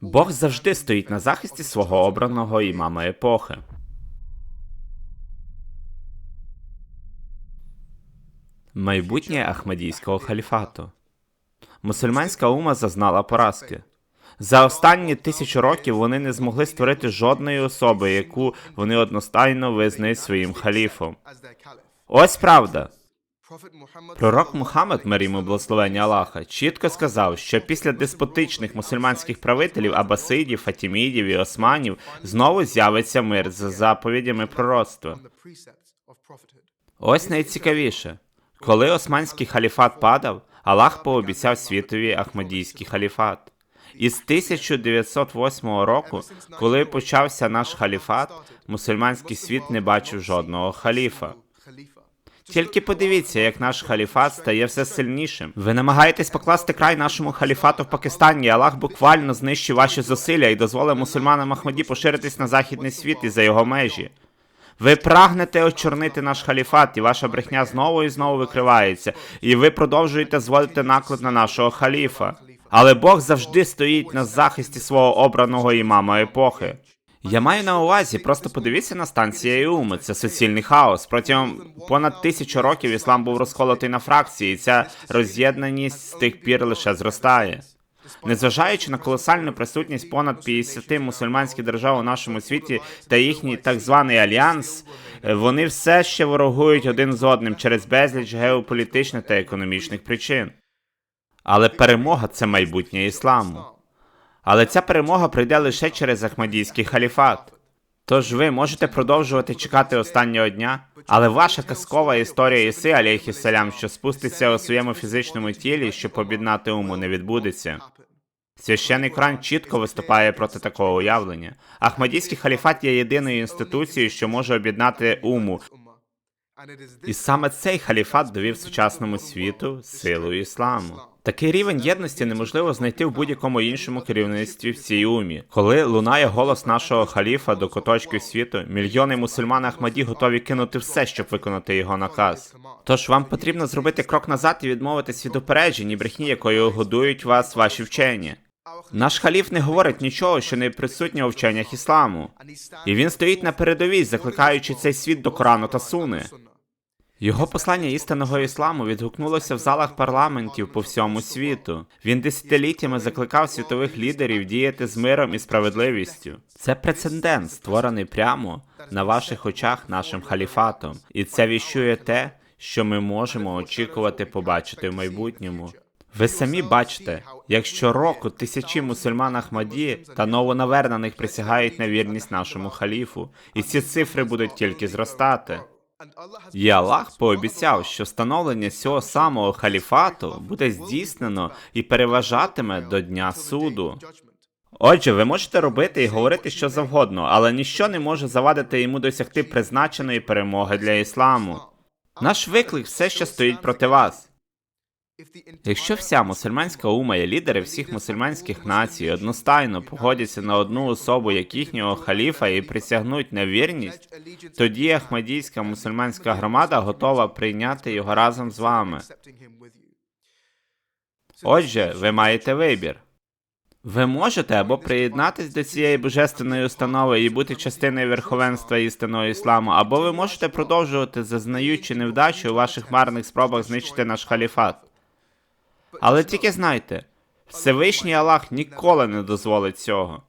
Бог завжди стоїть на захисті свого обраного імама епохи. Майбутнє Ахмадійського халіфату. Мусульманська ума зазнала поразки. За останні тисячу років вони не змогли створити жодної особи, яку вони одностайно визнають своїм халіфом. Ось правда. Пророк Мухаммед, мир йому благословення Аллаха, чітко сказав, що після деспотичних мусульманських правителів Абасидів, Фатімідів і Османів знову з'явиться мир за заповідями пророцтва. Ось найцікавіше. Коли османський халіфат падав, Аллах пообіцяв світові Ахмадійський халіфат. Із 1908 року, коли почався наш халіфат, мусульманський світ не бачив жодного халіфа. Тільки подивіться, як наш халіфат стає все сильнішим. Ви намагаєтесь покласти край нашому халіфату в Пакистані. і Аллах буквально знищив ваші зусилля і дозволив мусульманам Ахмаді поширитись на західний світ і за його межі. Ви прагнете очорнити наш халіфат, і ваша брехня знову і знову викривається, і ви продовжуєте зводити наклад на нашого халіфа. Але Бог завжди стоїть на захисті свого обраного імама епохи. Я маю на увазі, просто подивіться на стан цієї уми. Це суцільний хаос. Протягом понад тисячу років іслам був розколотий на фракції, і ця роз'єднаність з тих пір лише зростає. Незважаючи на колосальну присутність понад 50 мусульманських держав у нашому світі та їхній так званий альянс, е, вони все ще ворогують один з одним через безліч геополітичних та економічних причин. Але перемога це майбутнє ісламу. Але ця перемога прийде лише через Ахмадійський халіфат. Тож ви можете продовжувати чекати останнього дня, але ваша казкова історія Іси, алейхіссалям, що спуститься у своєму фізичному тілі, щоб об'єднати уму, не відбудеться. Священний Коран чітко виступає проти такого уявлення. Ахмадійський халіфат є єдиною інституцією, що може об'єднати уму, і саме цей халіфат довів сучасному світу силу ісламу. Такий рівень єдності неможливо знайти в будь-якому іншому керівництві в цій умі. Коли лунає голос нашого халіфа до куточків світу, мільйони мусульман Ахмаді готові кинути все, щоб виконати його наказ. Тож вам потрібно зробити крок назад і відмовитись від упереджень і брехні, якою годують вас ваші вчені. Наш халіф не говорить нічого, що не присутнє у вченнях ісламу, і він стоїть на передовій, закликаючи цей світ до Корану та Суни. Його послання істинного ісламу відгукнулося в залах парламентів по всьому світу. Він десятиліттями закликав світових лідерів діяти з миром і справедливістю. Це прецедент, створений прямо на ваших очах нашим халіфатом, і це віщує те, що ми можемо очікувати побачити в майбутньому. Ви самі бачите, як щороку тисячі мусульман Ахмаді та новонавернених присягають на вірність нашому халіфу, і ці цифри будуть тільки зростати. І Аллах пообіцяв, що встановлення цього самого халіфату буде здійснено і переважатиме до дня суду. Отже, ви можете робити і говорити що завгодно, але ніщо не може завадити йому досягти призначеної перемоги для ісламу. Наш виклик все ще стоїть проти вас. Якщо вся мусульманська ума і лідери всіх мусульманських націй одностайно погодяться на одну особу як їхнього халіфа і присягнуть на вірність, тоді Ахмадійська мусульманська громада готова прийняти його разом з вами. Отже, ви маєте вибір. Ви можете або приєднатись до цієї божественної установи і бути частиною верховенства істинного ісламу, або ви можете продовжувати, зазнаючи невдачу у ваших марних спробах знищити наш халіфат. Але тільки знайте, Всевишній Аллах ніколи не дозволить цього.